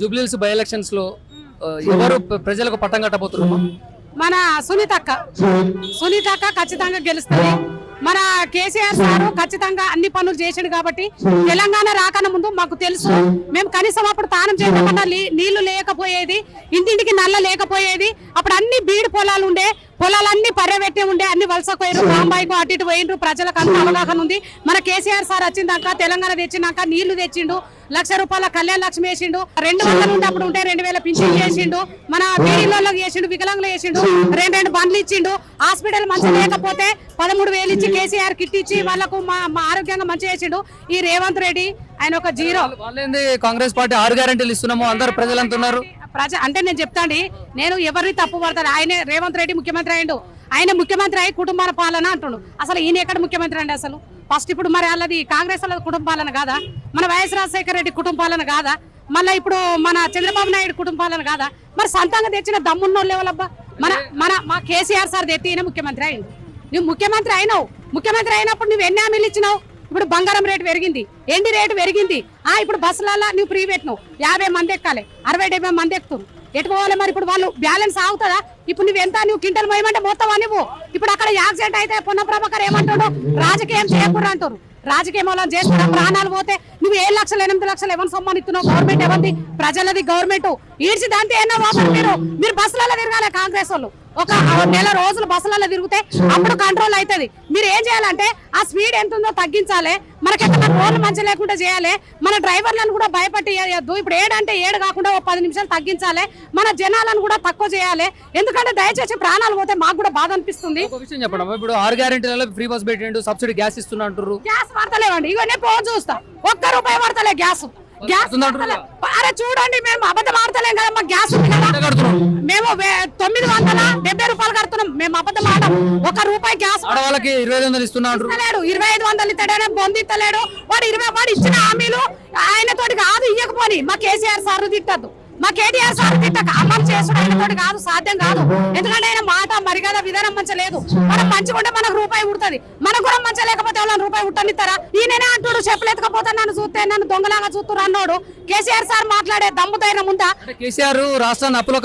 Jubilee Hills by ఎలక్షన్స్లో ఎవరు ప్ర- ప్రజలకు పట్టం కట్టబోతున్నారు మన సునీతక్క సునీతక్క ఖచ్చితంగా గెలుస్తుంది. మన కేసీఆర్ సారు ఖచ్చితంగా అన్ని పనులు చేసిండు కాబట్టి తెలంగాణ రాకన ముందు మాకు తెలుసు. మేము కనీసం అప్పుడు తానం చేయకుండా నీళ్ళు లేకపోయేది ఇంటింటికి నల్ల లేకపోయేది అప్పుడు అన్ని బీడు పొలాలు ఉండే పొలాలన్నీ పర్యబెట్టి ఉండే అన్ని వలస పోయిరు బాంబాయికు అటు ఇటు పోయిండ్రు ప్రజలకు అంత అవగాహన ఉంది. మన కేసీఆర్ సార్ వచ్చిందాక తెలంగాణ తెచ్చినాక నీళ్ళు తెచ్చిండు లక్ష రూపాయల కళ్యాణ లక్ష్మి వేసిండు రెండు వందలు ఉంటే అప్పుడు ఉంటే రెండు వేల పింఛన్ చేసిండు మన బీడీలలో చేసిండు వికలాంగులు చేసిండు రెండు రెండు బండ్లు ఇచ్చిండు హాస్పిటల్ మంచి లేకపోతే పదమూడు వేలు ఇచ్చి కేసీఆర్ కిట్ ఇచ్చి వాళ్ళకు మా మా ఆరోగ్యంగా మంచి చేసిండు. ఈ రేవంత్ రెడ్డి ఆయన ఒక జీరో. వాళ్ళేంది కాంగ్రెస్ పార్టీ ఆరు గ్యారెంటీలు ఇస్తున్నాము? అందరు ప్రజలు అంటున్నారు ప్రజా అంటే నేను చెప్తాండి నేను ఎవరిని తప్పు పడతాను? ఆయన రేవంత్ రెడ్డి ముఖ్యమంత్రి అయ్యిండు. ఆయన ముఖ్యమంత్రి అయ్యి కుటుంబాల పాలన అంటుండు. అసలు ఈయన ఎక్కడ ముఖ్యమంత్రి అండి అసలు? ఫస్ట్ ఇప్పుడు మరి వాళ్ళది కాంగ్రెస్ వాళ్ళ కుటుంబాలన కాదా? మన వైఎస్ రాజశేఖర రెడ్డి కుటుంబాలన కాదా? మళ్ళీ ఇప్పుడు మన చంద్రబాబు నాయుడు కుటుంబాలను కాదా? మరి సొంతంగా తెచ్చిన దమ్మున్నోళ్ళు ఎవరబ్బా మన మన మా కేసీఆర్ సార్ తెత్తి ఈయన ముఖ్యమంత్రి అయిండు నువ్వు ముఖ్యమంత్రి అయినావు. ముఖ్యమంత్రి అయినప్పుడు నువ్వు ఎన్ని హామీలు ఇచ్చినావు? ఇప్పుడు బంగారం రేటు పెరిగింది. ఎండి రేటు పెరిగింది. ఆ ఇప్పుడు బస్సులలో నువ్వు ఫ్రీ పెట్టినావు. యాభై మంది ఎక్కాలి. అరవై డెబ్బై మంది ఎక్కుతారు. ఎటు పోవాలి మరి? ఇప్పుడు వాళ్ళు బ్యాలెన్స్ ఆగుతుందా ఇప్పుడు నువ్వు ఎంత? నువ్వు కింటల్ పోయమంటే మొత్తం నువ్వు ఇప్పుడు అక్కడ యాక్సిడెంట్ అయితే పొన్న ప్రభాకర్ ఏమంటాడు? రాజకీయం చేయకూడదు అంటారు. రాజకీయం వాళ్ళని చేస్తారా? ప్రాణాలు పోతే నువ్వు ఏడు లక్షలు ఎనిమిది లక్షలు ఎవరు సొమ్మనిస్తున్నావు గవర్నమెంట్ ఎవరిది? ప్రజలది గవర్నమెంట్. ఈడ్చి దాంతో ఏమన్నా మీరు మీరు బస్సులలో తిరగాలి కాంగ్రెస్ వాళ్ళు. ఒక నెల రోజులు బస్సులలో తిరిగితే అప్పుడు కంట్రోల్ అవుతుంది. మీరు ఏం చేయాలంటే ఆ స్పీడ్ ఎంత ఉందో తగ్గించాలి. మనకి ఎక్కడ రోడ్లు మంచి లేకుండా చేయాలి. మన డ్రైవర్లను కూడా భయపట్టి చేయొద్దు ఇప్పుడు ఏడంటే ఏడు కాకుండా ఒక పది నిమిషాలు తగ్గించాలి. మన జనాలను కూడా తక్కువ చేయాలి. ఎందుకంటే దయచేసి ప్రాణాలు పోతే మాకు కూడా బాధ అనిపిస్తుంది. ఒక విషయం చెప్పడం ఇప్పుడు ఆరు గ్యారెంటీలలో ఫ్రీ బస్ పెట్టిండు సబ్సిడీ గ్యాస్ ఇస్తున్నా అంటారు గ్యాస్ పడతలేవండి ఇవన్నీ ఫోన్ చూస్తా. ఒక్క రూపాయి పడతలే గ్యాస్. గ్యాస్. అరే చూడండి మేము అబద్ధం ఆడతలేం కదా మాకు గ్యాస్ ఉంది కదా. మేము తొమ్మిది వందల డెబ్బై రూపాయలు కడుతున్నాం. మేము అబద్ధం ఆడం ఒక రూపాయి గ్యాస్ ఆడవాళ్ళకి ఇరవై ఐదు వందలు ఇస్తున్నా అంటారు ఇస్తలేడు. ఇరవై ఐదు వందలు ఇస్తాడనే బొంది ఇస్తలేడు వాడు ఇరవై వాడు ఇచ్చిన హామీలు ఆయనతోటి కాదు ఇయ్యకపోని. మా కేసీఆర్ సార్ తిట్టద్దు. మా కేటీఆర్ సార్ తిట్టక అమలు చేసుడు ఆయనతోటి కాదు సాధ్యం కాదు. ఎందుకంటే ఆయన మాట మరిగద విధానం మంచి లేదు మనం మంచిగా మనకు రూపాయి ఉడుతుంది మనకు కూడా మంచి లేకపోతే వాళ్ళని రూపాయి ఉట్టనిస్తారా ఈయననే అంటుడు చెప్పులెత్తకపోతే నన్ను చూస్తే నన్ను దొంగలాగా చూస్తున్నారు అన్నాడు. కేసీఆర్ సార్ మాట్లాడే దమ్ము ధైర్యం ఉందా? అంటే కేసీఆర్ రాష్ట్రాన్ని అప్పుల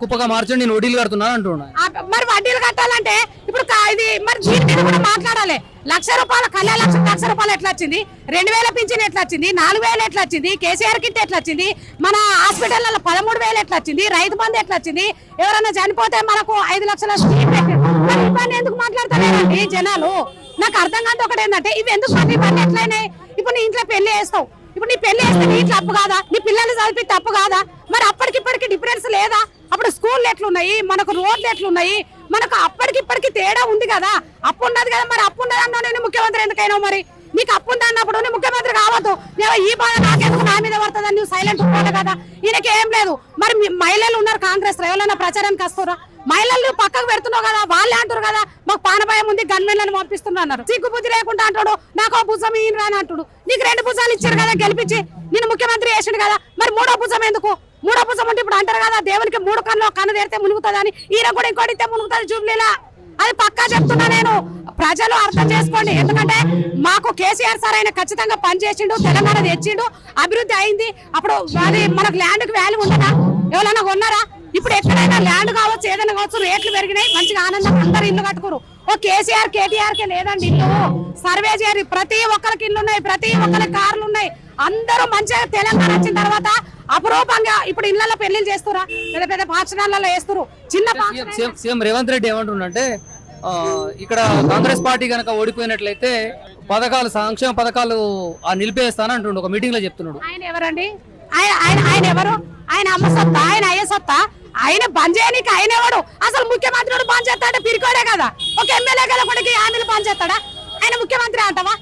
కుప్పగా మార్చండి నేను వడ్డీలు కడుతున్నాను అంటున్నా ఆ- మరి వడ్డీలు కట్టాలంటే ఇప్పుడు ఇది మరి దీని మీద కూడా మాట్లాడాలి. లక్ష రూపాయల కళ్యాణ లక్ష లక్ష రూపాయలు ఎట్లా వచ్చింది రెండు వేల పింఛన్ ఎట్లా వచ్చింది నాలుగు వేలు ఎట్లా వచ్చింది కేసీఆర్ కిట్ ఎట్లా వచ్చింది మన హాస్పిటల్లో పదమూడు వేలు ఎట్లా వచ్చింది రైతు బంధు ఎట్లా వచ్చింది ఎవరైనా చనిపోతే మనకు ఐదు లక్షల స్కీమ్ మరి ఇవన్నీ ఎందుకు మాట్లాడతారండి జనాలు? నాకు అర్థం కాదు ఒకటి ఏంటంటే ఇవి ఎందుకు మరి పని ఎట్లయినాయి? ఇప్పుడు నీ ఇంట్లో పెళ్ళి చేస్తావు. ఇప్పుడు నీ పెళ్ళి చేస్తే నీ ఇంట్లో అప్పు కాదా? నీ పిల్లల్ని చదివి తప్పు కాదా? మరి అప్పటికిప్పటికి డిఫరెన్స్ లేదా? అప్పుడు స్కూల్ ఎట్లున్నాయి? మనకు రోడ్లు ఎట్లున్నాయి? మనకు అప్పటికి ఇప్పటికి తేడా ఉంది కదా. అప్పు ఉన్నది కదా మరి అప్పు ఉన్నది అన్నా నేను ముఖ్యమంత్రి ఎందుకైనా మరి? నీకు అప్పు ఉంది అన్నప్పుడు నువ్వు ముఖ్యమంత్రి కావద్దు. నేను ఈ బాధ నాకెందుకు? నా మీద పడుతుందని నువ్వు సైలెంట్ ఉంటాడు కదా. ఈయనకి ఏం లేదు. మరి మహిళలు ఉన్నారు కాంగ్రెస్ ఎవరైనా ప్రచారానికి వస్తారా? మహిళలు పక్కకు పెడుతున్నావు కదా. వాళ్ళే అంటారు కదా. మాకు పానభయం ఉంది గన్మెన్లను పంపిస్తున్నా అన్నారు. చిక్కు బుద్ధి లేకుండా అంటాడు. నాకు భుజం ఈయన రాని అంటాడు. నీకు రెండు భుజాలు ఇచ్చారు కదా గెలిపించి. నేను ముఖ్యమంత్రి చేసిండు కదా. మరి మూడో భుజం ఎందుకు? మూడో పుసం అంటే ఇప్పుడు అంటారు కదా దేవునికి మూడు కన్నులో కన్ను తెరితే మునుగుతుందని. ఈయన కూడా ఇంకోటి మునుగుతుంది జూబ్లీలా. అది పక్కా చెప్తున్నా నేను. ప్రజలు అర్థం చేసుకోండి. ఎందుకంటే మాకు కేసీఆర్ సార్ ఆయన ఖచ్చితంగా పనిచేసిండు తెలంగాణ తెచ్చిండు అభివృద్ధి అయింది. అప్పుడు అది మనకు ల్యాండ్కి వాల్యూ ఉండదా? ఎవరైనా కొన్నారా? ఇప్పుడు ఎక్కడైనా ల్యాండ్ కావచ్చు ఏదైనా కావచ్చు రేట్లు పెరిగినాయి. మంచిగా ఆనందం అందరు ఇల్లు కట్టుకోరు ఓ కేసీఆర్ కేటీఆర్ కే లేదండి ఇల్లు. సర్వే చేయరు ప్రతి ఒక్కరికి ఇల్లు ఉన్నాయి ప్రతి ఒక్కరికి కార్లు ఉన్నాయి అందరూ మంచిగా తెలంగాణ వచ్చిన తర్వాత అపురూపంగా ఇప్పుడు ఇళ్ళలో పెళ్ళిళ్ళు చేస్తురా పెద్ద పెద్ద పాఠశాలలో వేస్తురు చిన్న సీఎం- రేవంత్ రెడ్డి ఏమంటుండంటే ఆ, ఇక్కడ కాంగ్రెస్ పార్టీ కనుక ఓడిపోయినట్లయితే పథకాలు సంక్షేమ పథకాలు ఆ నిలిపేస్తాను అంటుండు ఒక మీటింగ్లో చెప్తున్నాడు. ఆయన ఎవరండి? ఆయన ఆయన ఆయన ఎవరు? ఆయన అమ్మ సొత్తా ఆయన అయ్యే సొత్తా? ఆయన బంద్ చేయనీకి ఆయన ఎవడు? అసలు ముఖ్యమంత్రి వాడు బంద్ చేస్తాడే పిరికోడే కదా. ఒక ఎమ్మెల్యే కదా కొడుకు హామీలు బంద్ చేస్తాడా ఆయన ముఖ్యమంత్రి అంటావా?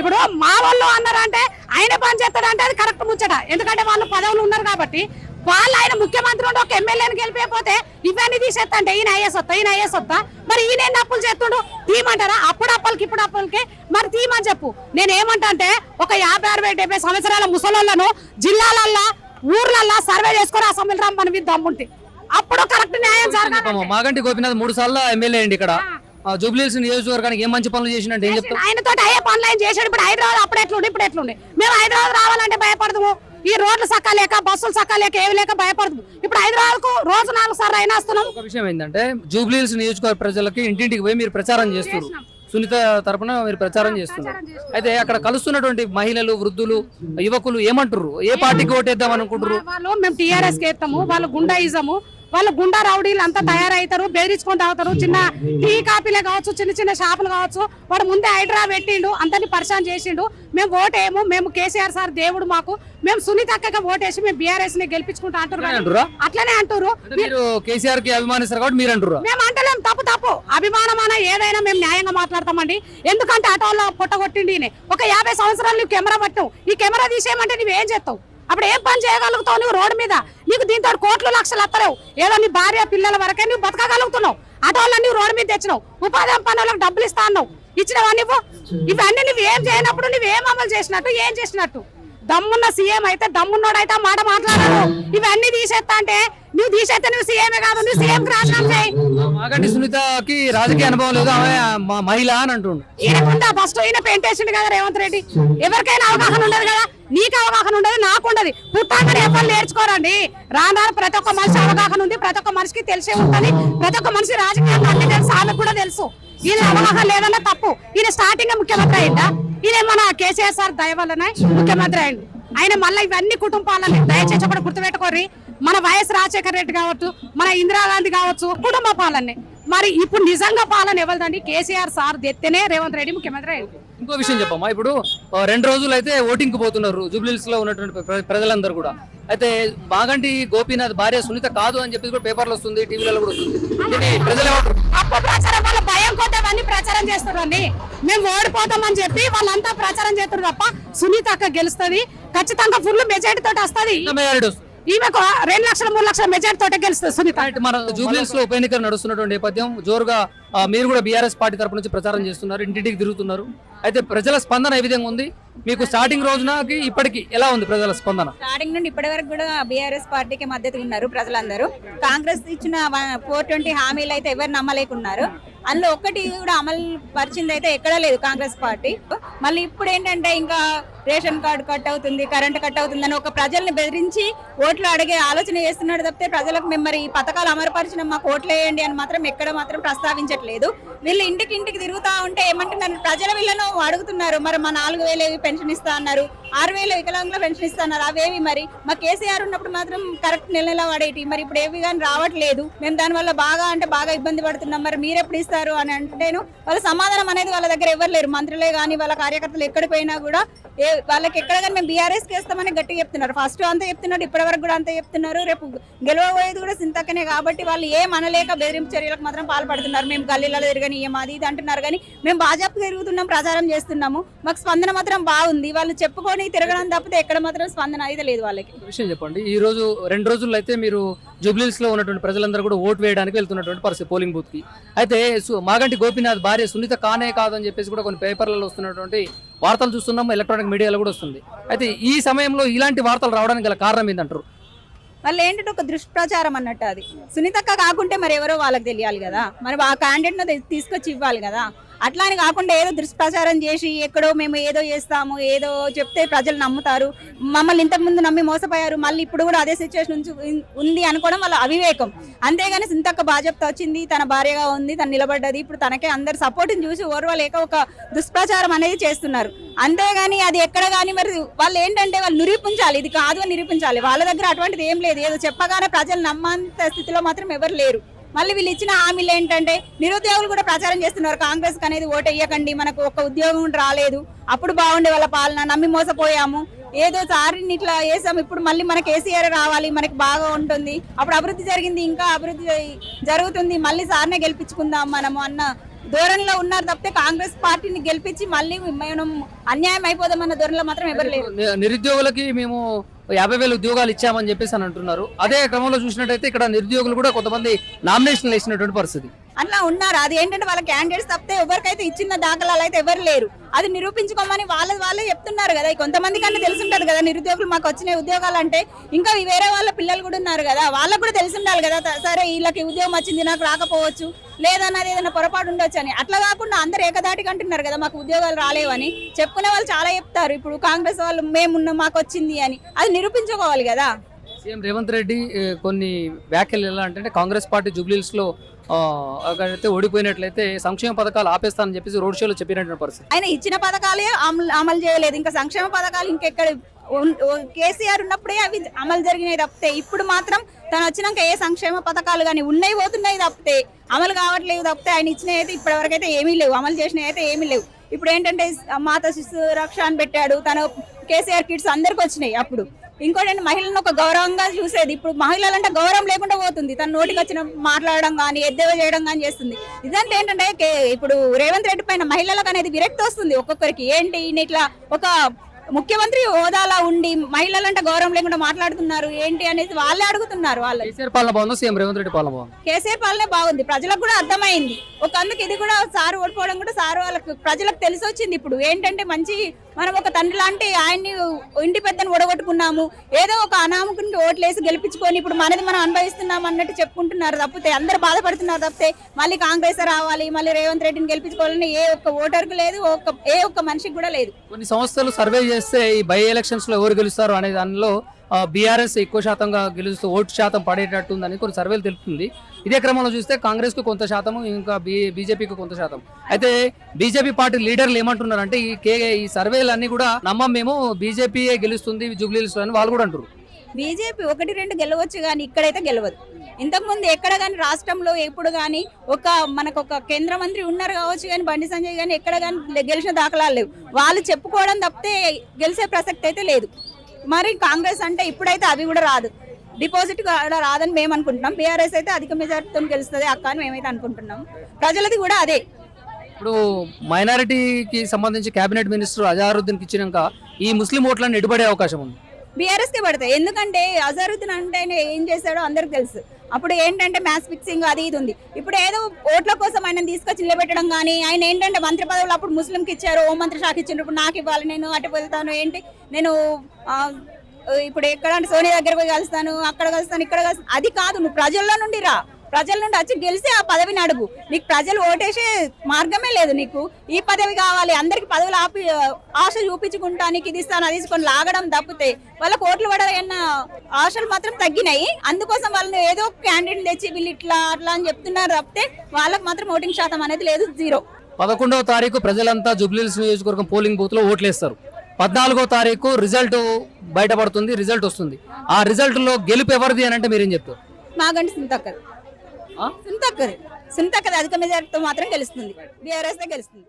ఇప్పుడు మా వాళ్ళు అన్నారంటే ఆయన బంద్ చేస్తాడంటే అది కరెక్ట్ ముచ్చట. ఎందుకంటే వాళ్ళు పదవులు ఉన్నారు కాబట్టి వాళ్ళు ఆయన ముఖ్యమంత్రి ఉండి ఒక ఎమ్మెల్యేని గెలిపిపోతే ఇవన్నీ తీసేస్తంటే ఈయన అయ్యే సొత్తా ఈయన అయ్యే సొత్తా మరి ఈయన ఎన్ని అప్పులు చేస్తుండు? తీయమంటారా? అప్పుడు అప్పులకి ఇప్పుడు అప్పులకి. మరి తీయమని చెప్పు. నేను ఏమంటా అంటే ఒక యాభై అరవై డెబ్బై సంవత్సరాల ముసలోళ్ళను జిల్లాలల్లా ఊర్లల్లా సర్వే చేసుకొని అసెంబ్లీ రమ్మని దమ్ముంటే. అప్పుడు కరెక్ట్ న్యాయం జరగాలి చెప్పమ్మా, మాగంటి గోపినాథ్ మూడు సార్లు ఎమ్మెల్యే అండి ఇక్కడ. ఆ, జూబ్లీహిల్స్ నియోజకవర్గానికి ఏం మంచి పనులు చేసినట్టు ఏం చెప్తారు ఆయనతో అయ్యే పనులు ఆయన చేసాడు ఇప్పుడు హైదరాబాద్ అప్పుడు ఎట్లుండే? ఇప్పుడు ఎట్లుండే? మేము హైదరాబాద్ రావాలంటే భయపడదు ఈ రోడ్లు సక్కలేక బస్సులు సక్కలేక ఏవి లేక భయపడదు ఇప్పుడు హైదరాబాద్కు రోజు నాలుగు సార్లు అయినా వస్తున్నాం. ఒక విషయం ఏంటంటే జూబ్లీహిల్స్ నియోజకవర్గ ప్రజలకి ఇంటింటికి పోయి మీరు ప్రచారం చేస్తున్నారు. సునీత తరపున మీరు ప్రచారం చేస్తున్నారు. అయితే అక్కడ కలుస్తున్నటువంటి మహిళలు వృద్ధులు యువకులు ఏమంటారు ఏ పార్టీకి ఓటేద్దాం అనుకుంటారు వాళ్ళు మేము టీఆర్ఎస్కి ఎత్తాము వాళ్ళు గుండాయిజము. వాళ్ళు గుండా రౌడీలు అంతా తయారవుతారు బెదిరించుకొని తాగుతారు. చిన్న టీ కాపీలే కావచ్చు చిన్న చిన్న షాపులు కావచ్చు. వాడు ముందే హైడ్రా పెట్టిండు అందరిని పరిశాన్ చేసిండు. మేము ఓటేము మేము కేసీఆర్ సార్ దేవుడు మాకు. మేము సునీత అక్కగా ఓటేసి మేము బీఆర్ఎస్ని గెలిపించుకుంటా అంటారు అట్లనే అంటారు అంటే మీరు కేసీఆర్కి అభిమానిస్తారు కాబట్టి మీరు అంటారు మేము అంటలేం తప్పు తప్పు. అభిమానమైన ఏదైనా మేము న్యాయంగా మాట్లాడతామండి. ఎందుకంటే ఆటోలో పొట్టగొట్టిండి. ఒక యాభై సంవత్సరాలు కెమెరా పట్టావు ఈ కెమెరా తీసేయమంటే నువ్వు ఏం చేస్తావు? అప్పుడు ఏం పని చేయగలుగుతావు నువ్వు రోడ్డు మీద? నీకు దీంతో కోట్లు లక్షలు అత్తలేవు. ఏదో నీ భార్య పిల్లల వరకే నువ్వు బతకగలుగుతున్నావు. ఆటోలో నువ్వు రోడ్డు మీద తెచ్చినావు. ఉపాధి పనులకు డబ్బులు ఇస్తా అన్నావు. ఇచ్చినవా నువ్వు? ఇవన్నీ నువ్వు ఏం చేయనప్పుడు నువ్వు ఏం అమలు చేసినట్టు ఏం చేసినట్టు? దమ్మున్న సీఎం అయితే దమ్మున్నోడైతే ఆ మాట మాట్లాడారు ఇవన్నీ తీసేస్తా అంటే నువ్వు తీసేస్తే నువ్వు సీఎమే కాదు నువ్వు సీఎం రాజీనామా సునీతకి రాజకీయ అనుభవం లేదు ఆమె మ- మహిళ అని అంటుండు. ఈయనకుందా ఫస్ట్ ఈయన పెయింట్ వేసిండు కదా రేవంత్ రెడ్డి. ఎవరికైనా అవగాహన ఉండదు కదా. నీకు అవగాహన ఉండదు నాకు ఉండదు. పుట్టాకని ఎవరు నేర్చుకోరండి. రాను రాను ప్రతి ఒక్క మనిషి అవగాహన ఉంది ప్రతి ఒక్క మనిషికి తెలిసే ఉంటది ప్రతి ఒక్క మనిషి రాజకీయాలు అన్ని తెలుసు ఆమెకు కూడా తెలుసు. ఈయన అవగాహన లేదన్న తప్పు. ఈయన స్టార్టింగ్ ముఖ్యమంత్రి అయిందా? ఈయన మన కేసీఆర్ సార్ దయ వల్లనే ముఖ్యమంత్రి అయిండు. ఆయన మళ్ళీ ఇవన్నీ కుటుంబాలని దయచేసి ఒకటి గుర్తుపెట్టుకోర్రి. మన వైఎస్ రాజశేఖర రెడ్డి కావచ్చు మన ఇందిరాగాంధీ కావచ్చు కుటుంబ పాలనే. మరి ఇప్పుడు నిజంగా పాలన ఎవరిదండి? కేసీఆర్ సార్ తెత్తేనే రేవంత్ రెడ్డి ముఖ్యమంత్రి ఇంకో విషయం చెప్పమ్మా ఇప్పుడు రెండు రోజులు అయితే ఓటింగ్కు పోతున్నారు జూబ్లీహిల్స్లో ఉన్నటువంటి ప్ర- ప్రజలందరూ కూడా. అయితే మాగంటి గోపీనాథ్ భార్య సునీత కాదు అని చెప్పి కూడా పేపర్లు వస్తుంది టీవీలలో కూడా వస్తుంది. ప్రజలు అప్పు ప్రచారం వల్ల భయం కొద్ది అవన్నీ ప్రచారం చేస్తారండి మేము ఓడిపోతామని చెప్పి వాళ్ళంతా ప్రచారం చేస్తారు తప్ప సునీత అక్క గెలుస్తుంది ఖచ్చితంగా ఫుల్ మెజారిటీ తోటి వస్తుంది? ఈమెకు రెండు లక్షల మూడు లక్షల మెజారిటీ తోటి గెలుస్తుంది సునీత. మన జూబ్లీహిల్స్లో ఉప ఎన్నికలు నడుస్తున్నటువంటి నేపథ్యం జోరుగా మీరు కూడా బీఆర్ఎస్ పార్టీ తరపు నుంచి ప్రచారం చేస్తున్నారు ఇంటింటికి తిరుగుతున్నారు. అయితే ప్రజల స్పందన ఏ విధంగా ఉంది? మీకు స్టార్టింగ్ రోజునకి ఇప్పటికి ఎలా ఉంది ప్రజల స్పందన? స్టార్టింగ్ నుండి ఇప్పటి వరకు కూడా బీఆర్ఎస్ పార్టీకి మద్దతు ఉన్నారు ప్రజలందరూ. కాంగ్రెస్ ఇచ్చిన ఫోర్ ట్వంటీ హామీలు అయితే ఎవరు నమ్మలేకున్నారు. అందులో ఒక్కటి కూడా అమలు పరిచింది అయితే ఎక్కడా లేదు కాంగ్రెస్ పార్టీ. మళ్ళీ ఇప్పుడు ఏంటంటే ఇంకా రేషన్ కార్డు కట్ అవుతుంది కరెంట్ కట్ అవుతుంది అని ఒక ప్రజల్ని బెదిరించి ఓట్లు అడిగే ఆలోచన చేస్తున్నాడు తప్పితే ప్రజలకు మిమ్మల్ని ఈ పథకాలు అమలుపరిచిన మాకు ఓట్లు వేయండి అని మాత్రం ఎక్కడ మాత్రం ప్రస్తావించట్లేదు. వీళ్ళు ఇంటికి ఇంటికి తిరుగుతా ఉంటే ఏమంటున్నారు? ప్రజల వీళ్ళను అడుగుతున్నారు మరి మా నాలుగు వేలు పెన్షన్ ఇస్తా అన్నారు. ఆరు వేల వికలాంగుల పెన్షన్ ఇస్తున్నారు. అవేవి మరి? మా కేసీఆర్ ఉన్నప్పుడు మాత్రం కరెక్ట్ నెల నెల వాడేటి. మరి ఇప్పుడు ఏవి కానీ రావట్లేదు. మేము దానివల్ల బాగా అంటే బాగా ఇబ్బంది పడుతున్నాం. మరి మీరు ఎప్పుడు ఇస్తారు అని అంటేను వాళ్ళ సమాధానం అనేది వాళ్ళ దగ్గర ఎవరు లేరు. మంత్రులే కానీ వాళ్ళ కార్యకర్తలు ఎక్కడికి పోయినా కూడా ఏ వాళ్ళకి ఎక్కడ కానీ మేము బీఆర్ఎస్కి వేస్తామని గట్టిగా చెప్తున్నారు. ఫస్ట్ అంతా చెప్తున్నారు ఇప్పటి వరకు కూడా అంతా చెప్తున్నారు. రేపు గెలవబోయేది కూడా సింతకనే కాబట్టి వాళ్ళు ఏం అనలేక బెదిరింపు చర్యలకు మాత్రం పాల్పడుతున్నారు. మేము గల్లీలలో తిరగని ఏం అది ఇది అంటున్నారు. కానీ మేము భాజపా తిరుగుతున్నాం ప్రచారం చేస్తున్నాము. మాకు స్పందన మాత్రం బాగుంది. వాళ్ళు చెప్పుకొని తిరగడం తప్పితే ఎక్కడ మాత్రం స్పందన అయితే లేదు వాళ్ళకి. విషయం చెప్పండి. ఈ రోజు రెండు రోజుల్లో అయితే మీరు జూబ్లీహిల్స్లో ఉన్నటువంటి ప్రజలందరూ కూడా ఓటు వేయడానికి వెళ్తున్నటువంటి పరిస్థితి పోలింగ్ బూత్కి అయితే మాగంటి గోపీనాథ్ భార్య సునీత కానే కాదని చెప్పేసి కూడా కొన్ని పేపర్లలో వస్తున్నటువంటి వార్తలు చూస్తున్నాము ఎలక్ట్రానిక్ మీడియాలో కూడా వస్తుంది. అయితే ఈ సమయంలో ఇలాంటి వార్తలు రావడానికి గల కారణం ఏంటంటారు వాళ్ళు ఏంటంటే ఒక దుష్ప్రచారం అన్నట్టు అది. సునీతక్క కాకుంటే మరి ఎవరో వాళ్ళకి తెలియాలి కదా. మరి ఆ క్యాండిడేట్ తీసుకొచ్చి ఇవ్వాలి కదా. అట్లా అని కాకుండా ఏదో దుష్ప్రచారం చేసి ఎక్కడో మేము ఏదో చేస్తాము ఏదో చెప్తే ప్రజలు నమ్ముతారు. మమ్మల్ని ఇంతకుముందు నమ్మి మోసపోయారు మళ్ళీ ఇప్పుడు కూడా అదే సిచ్యువేషన్ ఉంది అనుకోవడం వాళ్ళ అవివేకం. అంతేగాని సింతక్క బాధ్యత వచ్చింది తన భార్యగా ఉంది తను నిలబడ్డది ఇప్పుడు తనకే అందరు సపోర్ట్ని చూసి ఓర్వలేక ఒక దుష్ప్రచారం అనేది చేస్తున్నారు. అంతేగాని అది ఎక్కడ కానీ మరి వాళ్ళు ఏంటంటే వాళ్ళు నిరూపించాలి ఇది కాదు అని నిరూపించాలి. వాళ్ళ దగ్గర అటువంటిది ఏం లేదు. ఏదో చెప్పగానే ప్రజలు నమ్మంత స్థితిలో మాత్రం ఎవరు లేరు. మళ్ళీ వీళ్ళు ఇచ్చిన హామీలు ఏంటంటే నిరుద్యోగులు కూడా ప్రచారం చేస్తున్నారు. కాంగ్రెస్ అనేది ఓటు వేయకండి మనకు ఒక ఉద్యోగం రాలేదు. అప్పుడు బాగుండే వాళ్ళ పాలన నమ్మి మోసపోయాము. ఏదో సారిని ఇట్లా వేసాం ఇప్పుడు మళ్ళీ మన కేసీఆర్ రావాలి మనకి బాగా ఉంటుంది. అప్పుడు అభివృద్ధి జరిగింది ఇంకా అభివృద్ధి జరుగుతుంది. మళ్ళీ సార్నే గెలిపించుకుందాం మనము అన్న ధోరణిలో ఉన్నారు తప్పితే కాంగ్రెస్ పార్టీని గెలిపించి మళ్ళీ మనం అన్యాయం అయిపోదామన్న ధోరణిలో మాత్రం ఎవరు లేరు. నిరుద్యోగులకి మేము యాభై వేల ఉద్యోగాలు ఇచ్చామని చెప్పేసి అని అంటున్నారు. అదే క్రమంలో చూసినట్టయితే ఇక్కడ నిరుద్యోగులు కూడా కొంతమంది నామినేషన్లు వేసినటువంటి పరిస్థితి. అట్లా ఉన్నారు. అది ఏంటంటే వాళ్ళ క్యాండిడేట్స్ తప్పితే ఎవరికైతే ఇచ్చిన దాఖలాలు అయితే ఎవరు లేరు. అది నిరూపించుకోమని వాళ్ళ వాళ్ళే చెప్తున్నారు కదా. కొంతమంది కన్నా తెలుసుంటది కదా. నిరుద్యోగులు మాకు వచ్చిన ఉద్యోగాలు అంటే ఇంకా వేరే వాళ్ళ పిల్లలు కూడా ఉన్నారు కదా. వాళ్ళకు కూడా తెలిసి ఉండాలి కదా సరే వీళ్ళకి ఉద్యోగం వచ్చింది నాకు రాకపోవచ్చు లేదన్నది ఏదైనా పొరపాటు ఉండొచ్చు అని. అట్లా కాకుండా అందరు ఏకదాటిగా అంటున్నారు కదా మాకు ఉద్యోగాలు రాలేవని. చెప్పుకునే వాళ్ళు చాలా చెప్తారు. ఇప్పుడు కాంగ్రెస్ వాళ్ళు మేమున్నాం మాకు వచ్చింది అని. అది నిరూపించుకోవాలి కదా. సీఎం రేవంత్ రెడ్డి కొన్ని వ్యాఖ్యలు ఎలా అంటే కాంగ్రెస్ పార్టీ జూబ్లీస్లో అయితే ఓడిపోయినట్లయితే సంక్షేమ పథకాలు ఆపేస్తానని చెప్పేసి రోడ్ షోలో చెప్పినటువంటి పరిస్థితి. ఆయన ఇచ్చిన పథకాలే అమలు చేయలేదు. ఇంకా సంక్షేమ పథకాలు ఇంకెక్కడ కేసీఆర్ ఉన్నప్పుడే అవి అమలు జరిగినాయి తప్పితే ఇప్పుడు మాత్రం తను వచ్చినాక ఏ సంక్షేమ పథకాలు కానీ ఉన్నాయి పోతున్నాయి తప్పితే అమలు కావట్లేదు తప్పితే ఆయన ఇచ్చినవి అయితే ఇప్పటివరకు అయితే ఏమీ లేవు. అమలు చేసినవి అయితే ఏమీ లేవు. ఇప్పుడు ఏంటంటే మాత శిశు రక్ష అని పెట్టాడు. తను కేసీఆర్ కిట్స్ అందరికి వచ్చినాయి అప్పుడు. ఇంకోటి ఏంటి మహిళలను ఒక గౌరవంగా చూసేది. ఇప్పుడు మహిళలంటే గౌరవం లేకుండా పోతుంది. తన నోటికి వచ్చిన మాట్లాడడం కానీ ఎద్దేవా చేయడం కానీ చేస్తుంది. ఇదంటే ఏంటంటే కే- ఇప్పుడు రేవంత్ రెడ్డి పైన మహిళలకు అనేది విరక్తి వస్తుంది ఒక్కొక్కరికి. ఏంటి ఇట్లా ఒక ముఖ్యమంత్రి హోదాలా ఉండి మహిళలంటే గౌరవం లేకుండా మాట్లాడుతున్నారు. ఏంటి అనేది వాళ్ళే అడుగుతున్నారు వాళ్ళు. కేసీఆర్ పాలన బాగుందా? సీఎం రేవంత్ రెడ్డి పాలన బాగుంది? కేసీఆర్ పాలనే బాగుంది. ప్రజలకు కూడా అర్థమైంది. ఒక అందుకు ఇది కూడా సారు ఓడిపోవడం కూడా సారు వాళ్ళకి ప్రజలకు తెలిసి వచ్చింది ఇప్పుడు. ఏంటంటే మంచి మనం ఒక తండ్రి లాంటి ఆయన్ని ఇంటి పెద్దను ఓడగొట్టుకున్నాము. ఏదో ఒక అనామకునికి ఓట్లేసి గెలిపించుకొని ఇప్పుడు మనది మనం అనుభవిస్తున్నాం అన్నట్టు చెప్పుకుంటున్నారు తప్పితే అందరు బాధపడుతున్నారు తప్పితే మళ్ళీ కాంగ్రెస్ రావాలి మళ్ళీ రేవంత్ రెడ్డిని గెలిపించుకోవాలని ఏ ఒక్క ఓటర్కు లేదు ఒక్క ఏ ఒక్క మనిషికి కూడా లేదు. కొన్ని సంస్థలు సర్వే చేస్తే ఈ బై ఎలక్షన్స్లో ఎవరు గెలుస్తారు అనే దానిలో బీఆర్ఎస్ ఎక్కువ శాతంగా గెలుస్తూ ఓటు శాతం పడేటట్టు ఉందని కొన్ని సర్వేలు తెలుపుతుంది. ఇదే క్రమంలో చూస్తే కాంగ్రెస్కు కొంత శాతం ఇంకా బీ బీజేపీకి కొంత శాతం. అయితే బీజేపీ పార్టీ లీడర్లు ఏమంటున్నారంటే ఈ కే ఈ సర్వేలు అన్ని కూడా నమ్మం మేము బీజేపీయే గెలుస్తుంది జూబ్లీస్ అని వాళ్ళు కూడా అంటారు బీజేపీ ఒకటి రెండు గెలవచ్చు కానీ ఇక్కడైతే గెలవదు. ఇంతకుముందు ఎక్కడ కానీ రాష్ట్రంలో ఎప్పుడు కానీ ఒక మనకు ఒక కేంద్ర మంత్రి ఉన్నారు కావచ్చు కానీ బండి సంజయ్ కానీ ఎక్కడ కానీ గెలిచిన దాఖలాలు లేవు. వాళ్ళు చెప్పుకోవడం తప్పితే గెలిచే ప్రసక్తి అయితే లేదు. మరి కాంగ్రెస్ అంటే ఇప్పుడైతే అవి కూడా రాదు. డిపాజిట్ కూడా రాదని మేము అనుకుంటున్నాం. బీఆర్ఎస్ అయితే అధిక మెజార్టీతో గెలుస్తుంది అక్క అని మేమైతే అనుకుంటున్నాం. ప్రజలది కూడా అదే. ఇప్పుడు మైనారిటీకి సంబంధించి కేబినెట్ మినిస్టర్ అజారుద్దీన్కి ఇచ్చినాక ఈ ముస్లిం ఓట్లను ఎడుబడే అవకాశం ఉంది? బీఆర్ఎస్కే పడతాయి. ఎందుకంటే అజరుద్దీన్ అంటే ఏం చేశాడో అందరికి తెలుసు. అప్పుడు ఏంటంటే మ్యాథ్స్ ఫిక్సింగ్ అది ఇది ఉంది. ఇప్పుడు ఏదో ఓట్ల కోసం ఆయన తీసుకొచ్చి నిలబెట్టడం కానీ ఆయన ఏంటంటే మంత్రి పదవులు అప్పుడు ముస్లింకి ఇచ్చారు హోం మంత్రి శాఖ ఇచ్చిండ్రు ఇప్పుడు నాకు ఇవ్వాలి నేను అటు వెళ్తాను ఏంటి? నేను ఇప్పుడు ఎక్కడ అంటే సోనియా దగ్గర పోయి కలుస్తాను అక్కడ కలుస్తాను ఇక్కడ కలుస్తాను. అది కాదు నువ్వు ప్రజల్లో నుండి రా. ప్రజల నుండి వచ్చి గెలిచి ఆ పదవిని అడుగు నీకు ప్రజలు ఓటేసే మార్గమే లేదు నీకు. ఈ పదవి కావాలి అందరికి పదవులు ఆపి ఆశ చూపించుకుంటా నీకు ఇది ఇస్తాను అది తీసుకొని లాగడం తప్పితే వాళ్ళకి ఓట్లు పడాలన్న ఆశలు మాత్రం తగ్గినాయి. అందుకోసం వాళ్ళని ఏదో క్యాండిడేట్ తెచ్చి వీళ్ళు ఇట్లా అట్లా అని చెప్తున్నారు తప్పితే వాళ్ళకి మాత్రం ఓటింగ్ శాతం అనేది లేదు జీరో. పదకొండవ తారీఖు ప్రజలంతా జూబ్లీహిల్స్ నియోజకవర్గం పోలింగ్ బూత్లో ఓట్లేస్తారు. పద్నాలుగో తారీఖు రిజల్ట్ బయటపడుతుంది రిజల్ట్ వస్తుంది. ఆ రిజల్ట్లో గెలుపు ఎవరిది అని అంటే మీరేం చెప్తారు? మాగంటి సుంతక్కర్ సింతక్కర్ సుంతక్కర్ సుంతక్కర్ అధిక మెజార్టీతో మాత్రం గెలుస్తుంది. బీఆర్ఎస్ గెలుస్తుంది.